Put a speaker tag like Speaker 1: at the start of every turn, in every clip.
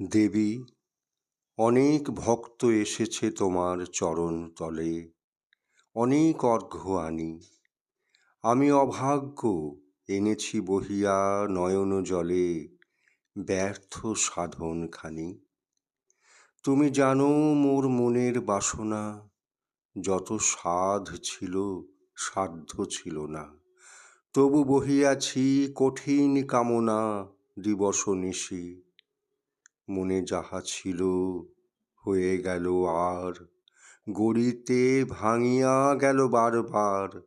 Speaker 1: দেবী, অনেক ভক্ত এসেছে তোমার চরণ তলে, অনেক অর্ঘ্য আনি আমি অভাগ্য, এনেছি বহিয়া নয়ন জলে, ব্যর্থ সাধন খানি তুমি জানো মোর মনের বাসনা, যত সাধ ছিল, সাধ্য ছিল না। তবু বহিয়াছি কঠিন কামনা, দিবস নিশি। মনে যাহা ছিল হয়ে গেল আর। গড়িতে ভাঙিয়া গেল বারবার।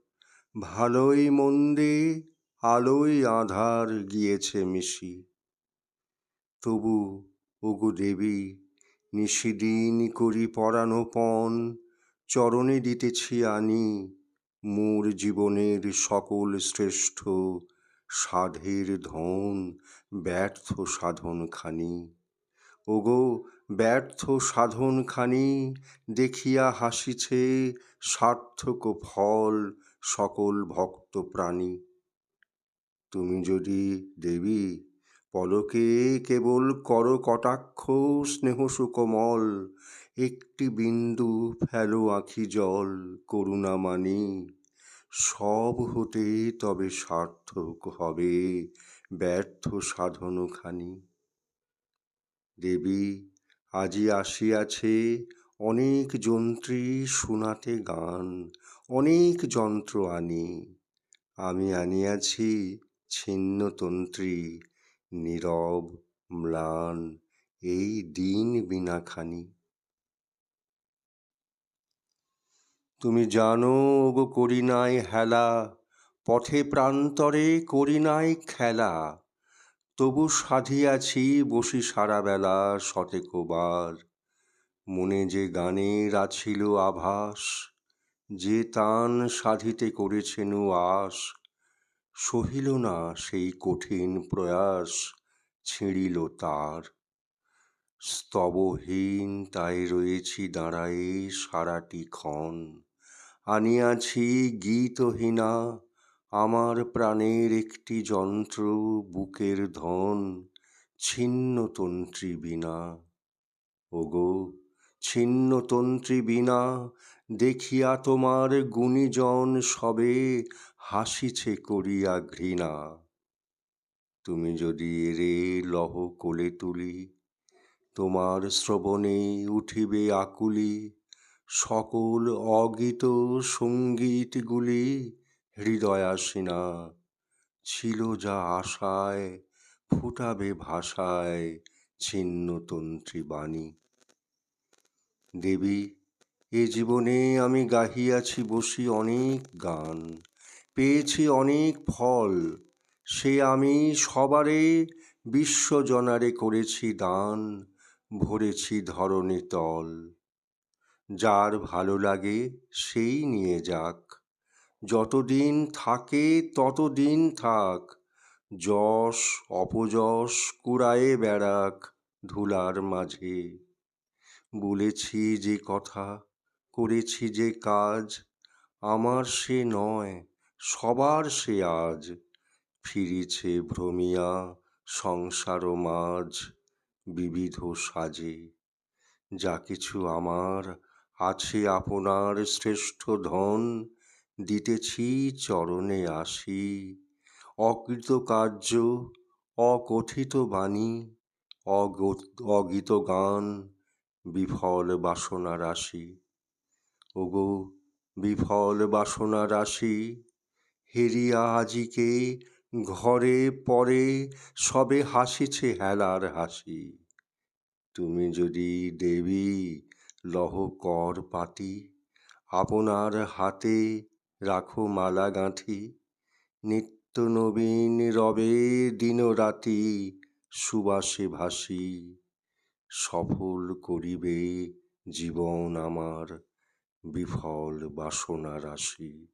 Speaker 1: ভালোই মন্দে, আলোই আধার গিয়েছে মিশি। তবু, ওগো দেবী, নিশিদিন করি পরানো পণ, চরণে দিতেছি আনি মোর জীবনের সকল শ্রেষ্ঠ সাধের ধন, ব্যর্থ সাধন খানি ওগো, ব্যর্থ সাধনখানি দেখিয়া হাসিছে সার্থক ফল সকল ভক্ত প্রাণী। তুমি যদি দেবী, পলকে কেবল কর কটাক্ষ স্নেহ সুকোমল, একটি বিন্দু ফেলো আখি জল করুণা মানি। সব হতে তবে সার্থক হবে ব্যর্থ সাধনখানি। দেবী, আজি আসিয়াছে অনেক যন্ত্রী শোনাতে গান, অনেক যন্ত্র আনি। আমি আনিয়াছি ছিন্নতন্ত্রী, নীরব, ম্লান, এই দিন বিনাখানি। তুমি জানো গো করি নাই হেলা, পথে প্রান্তরে করি নাই খেলা। তবু সাধিয়াছি বসি সারা বেলা শতেকবার। মনে যে গানের আছিল আভাস, যে তান সাধিতে করেছেন আস সহিল না সেই কঠিন প্রয়াস ছিঁড়িল তার। স্তবহীন তাই রয়েছি দাঁড়ায়ে সারাটি ক্ষণ, আনিয়াছি গীতহীনা আমার প্রাণের একটি যন্ত্র, বুকের ধন, ছিন্নতন্ত্রী বিনা। ওগো, ছিন্নতন্ত্রী বিনা, দেখিয়া তোমার গুণীজন সবে হাসিছে করিয়া ঘৃণা। তুমি যদি এরে লহ কোলে তুলি, তোমার শ্রবণে উঠিবে আকুলি, সকল অগীত সঙ্গীতগুলি হৃদয়াসিনা ছিল যা আশায়, ফুটাবে ভাষায় ছিন্নতন্ত্রী বাণী। দেবী, এ জীবনে আমি গাহিয়াছি বসি অনেক গান, পেয়েছি অনেক ফল, সে আমি সবারে বিশ্বজনারে করেছি দান, ভরেছি ধরণী তল। যার ভালো লাগে সেই নিয়ে যাক। যতদিন থাকে ততদিন থাক, যশ অপযশ কুড়ায়ে বেড়াক ধুলার মাঝে। বলেছি যে কথা, করেছি যে কাজ, আমার সে নয়, সবার সে আজ। ফিরিছে ভ্রমিয়া সংসার মাঝ, বিবিধ সাজে। যা কিছু আমার আছে আপনার শ্রেষ্ঠ ধন দিতেছি চরণে আসি। অকৃতকার্য, অকথিত বাণী, অগীত গান, বিফল বাসনা রাশি। ওগো, বিফল বাসনা রাশি, হেরিয়া আজিকে ঘরে পরে সবে হাসিছে হেলার হাসি। তুমি যদি দেবী লহ কর পাতি, আপনার হাতে রাখো মালা গাঁথি নিত্য নবীন রবে দিন রাতি সুবাসে ভাসি। সফল করিবে জীবন আমার বিফল বাসনা রাশি।